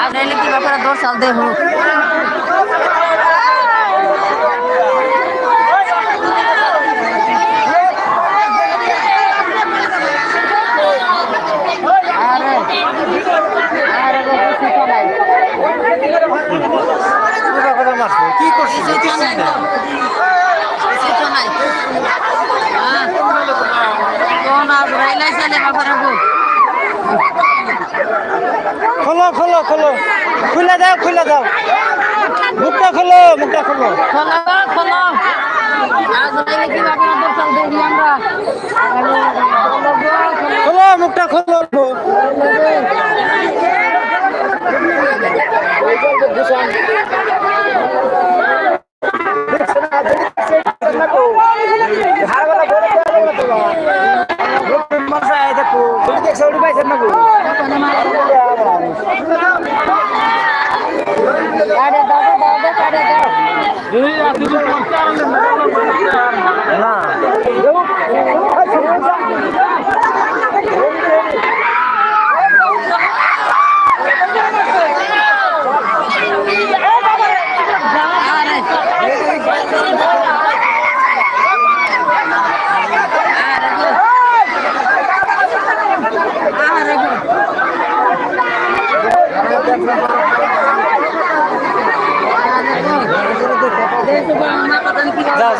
আপনার কি ব্যাপারে দশ সাল দেবো আরে আরে কিছু তো নাই কি করছিস কিছু নাই কিছু নাই হ্যাঁ কোন আজ রাইলাই চাইলে ব্যাপারে গো খোলো খোলো খোলো। খুলে দাও খুলে দাও। মুখটা খোলো মুখটা খোলো। খোলো খোলো। আমরা খোলো মুখটা খোলো কাটে দাও দাও কাটে দাও না।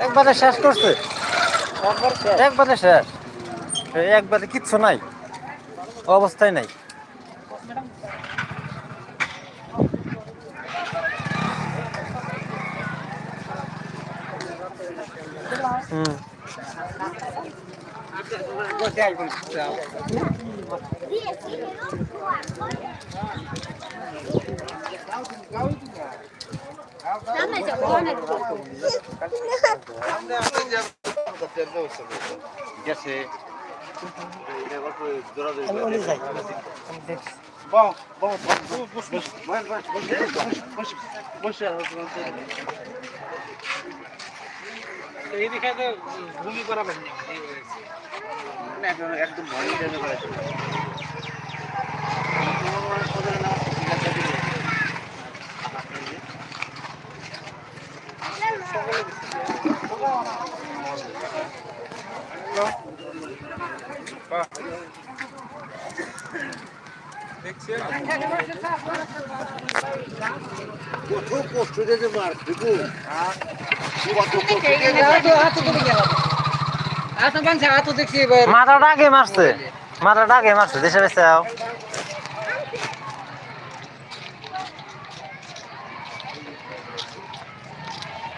একবারে শেষ করছে? একবারে শেষ। একবারে কিচ্ছু নাই। অবস্থায় নাই। হুম। গেছে মাথাটা আগে মারছে মাথাটা আগে মারছে দেশে বেঁচে যাও অত খারাপ পাবে মারছে কি কাম করছিল অত খারাপ পাবে খবর আছে হ্যাঁ নিউজ সাথে ছবি দেখি রোজ উড়ো আছে না উল্টো তো ভালো করে দেয়া যায়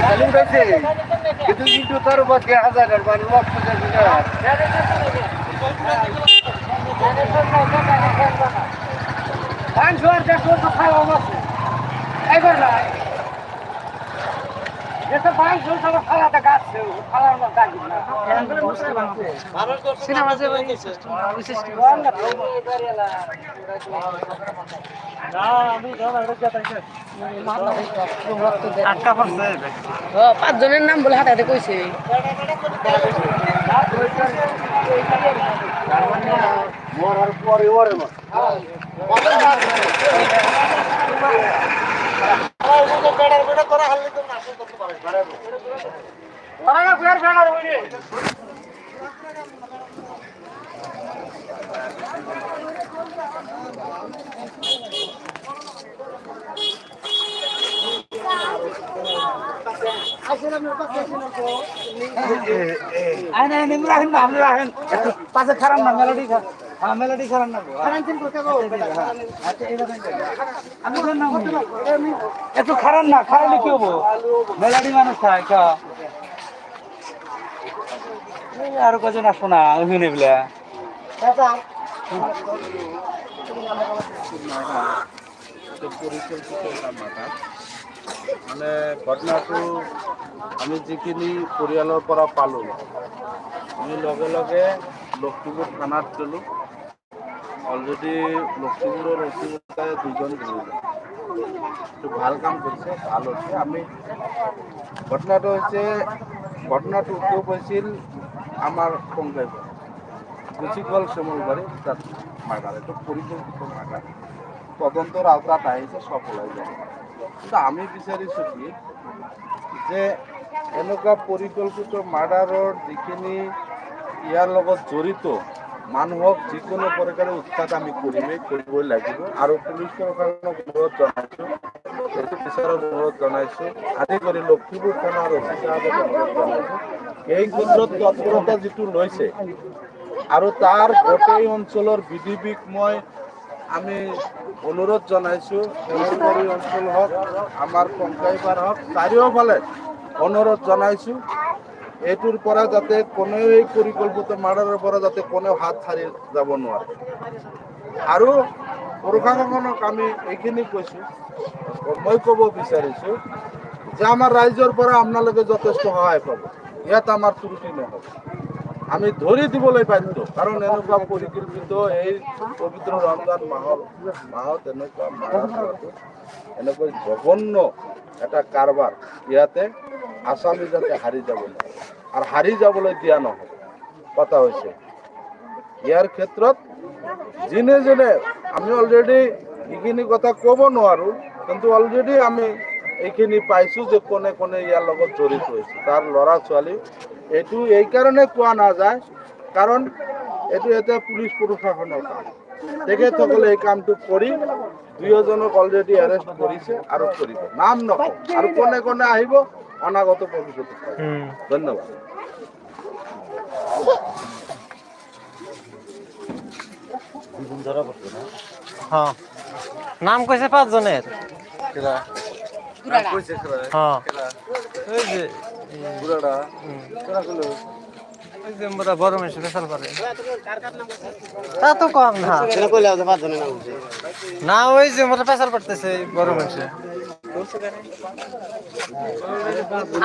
খালি উড়াইছে কিন্তু তার উপর দেখা যায় না মানে লক্ষ যাবে না। সিনেমা যে বিশেষ আটকা পড়ছে পাঁচ জনের নাম বলে হাতে হাতে কইছে। মরার পরে ওরে মা। আই না নিমরা হেন আমরা রাখেন পাশে খারাপ না মেলোডি খা হ্যাঁ মেলোডি খারাপ না এত খারাপ না খারাপ কি হব? মেলোডি মানুষ খায় কা। এই কজন আসো না শুনে বলে। মানে ঘটনাটো আমি যিখিনি পৰিয়ালৰ পৰা পালোঁ আমি লগে লগে লখিমপুৰ থানাত গ'লোঁ। অলৰেডি লখিমপুৰৰ অচিমতাই দুজন এইটো ভালো কাম কৰিছে ভালো হৈছে আমি ঘটনাটো হৈছে ঘটনাটো উদ্যোগ হৈছিল আমাৰ কংগ্ৰেছ গুচিকল শ্যামলবাৰী তাত মাৰ্ডাৰ এইটো পৰিকল্পিত মাৰ্ডাৰ তদন্তৰ আওতাত আহিছে সব ওলাই যাব। কিন্তু আমি বিচাৰিছোঁ কি, যে এনেকুৱা পৰিকল্পিত মাৰ্ডাৰৰ যিখিনি ইয়াৰ লগত জড়িত মানুহক যিকোনো প্ৰকাৰে উৎখাত আমি কৰিমেই কৰিবই লাগিব। আৰু পুলিচ প্ৰশাসনক অনুৰোধ জনাইছোঁ এইটো বিচাৰক অনুৰোধ জনাইছোঁ, আদি কৰি লখিমপুৰ থানাৰ অফি চাহাবক অনুৰোধ জনাইছোঁ। এই ক্ষেত্ৰত তৎপৰতা যিটো লৈছে, আৰু তাৰ গোটেই অঞ্চলৰ বিডিবিক মই আমি অনুৰোধ জনাইছোঁ অঞ্চল হওক, আমাৰ কংকাইবাৰ হওক, চাৰিওফালে অনুৰোধ জনাইছোঁ। এইটোৰ পৰা যাতে কোনেও এই পৰিকল্পিত মাৰ্ডাৰৰ পৰা যাতে কোনেও হাত সাৰি যাব নোৱাৰে। আৰু প্ৰশাসনক আমি এইখিনি কৈছোঁ, মই ক'ব বিচাৰিছোঁ যে আমাৰ ৰাইজৰ পৰা আপোনালোকে যথেষ্ট সহায় পাব। ইয়াত আমাৰ ত্ৰুটি নহ'ব। আমি ধৰি দিবলৈ বাধ্য, কাৰণ এনেকুৱা পৰিকল্পিত এই পবিত্ৰ ৰমজান মাহৰ, মাহত এনেকুৱা এনেকৈ জঘন্য এটা কাৰবাৰ ইয়াতে আছামী যাতে হাৰি যাব নোৱাৰে আৰু হাৰি যাবলৈ দিয়া নহ'ব। কথা হৈছে। ইয়াৰ ক্ষেত্ৰত যোনে যোনে আমি অলৰেডি এইখিনি কথা ক'ব নোৱাৰোঁ, কিন্তু অলৰেডি আমি এইখিনি পাইছোঁ যে কোনে কোনে ইয়াৰ লগত জড়িত হৈছে। তাৰ ল'ৰা ছোৱালী এইটো এইকাৰণে কোৱা নাযায়, কাৰণ এইটো এতিয়া পুলিচ প্ৰশাসনৰ কাম। তেখেতসকলে এই কামটো কৰি দুয়োজনক অলৰেডি এৰেষ্ট কৰিছে আৰু কৰিব। নাম নকওঁ আৰু কোনে কোনে আহিব অনাগত ভৱিষ্যতে ধন্যবাদ। হ্যাঁ। নাম কইছে পাঁচ জনের হ্যাঁ। ওই যে ওই যে মোরা বড় মানুষ তা তো কম না। না ওই যে মোরা ফেসাল পারতেছে বড় মানুষে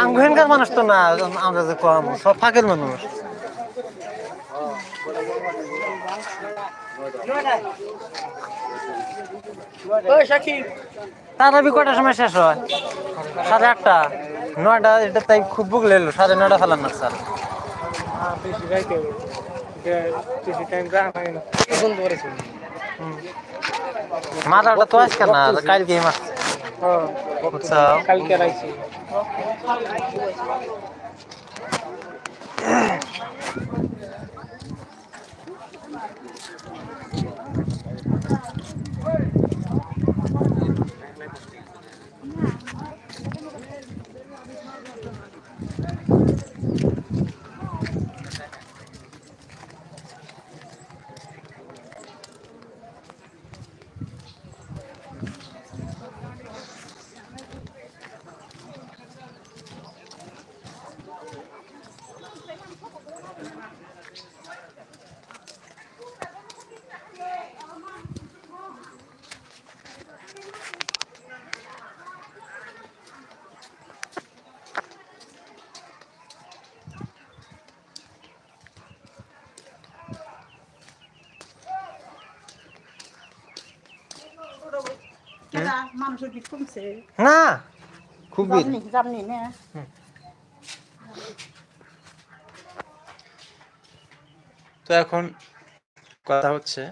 আঙ্গুহেনকার মানুষ তো না আমরা যে কম সব ফাঁকের মানুষ। তার আবি কটার সময় শেষ হয়? সাড়ে আটটা? নয়টা এটা তাই খুব বুক লেলো সাড়ে নয়টা ফেলার না। স্যার মাথাটা তো আজকে না কালকে মাছ বুঝছাও কালকে রাইছি না খুবই তো এখন কথা হচ্ছে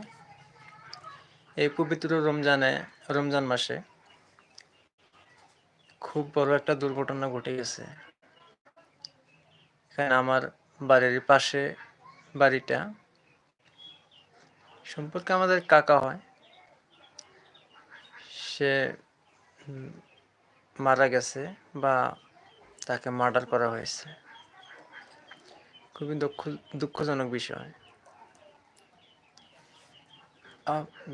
এই পবিত্র রমজানে রমজান মাসে খুব বড় একটা দুর্ঘটনা ঘটে গেছে। এখানে আমার বাড়ির পাশে বাড়িটা। সম্পর্কে আমাদের কাকা হয়। সে মারা গেছে বা তাকে মার্ডার করা হয়েছে। খুবই দুঃখ, দুঃখজনক বিষয়।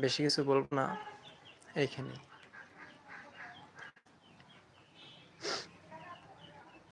বেশি কিছু বলব না এইখানে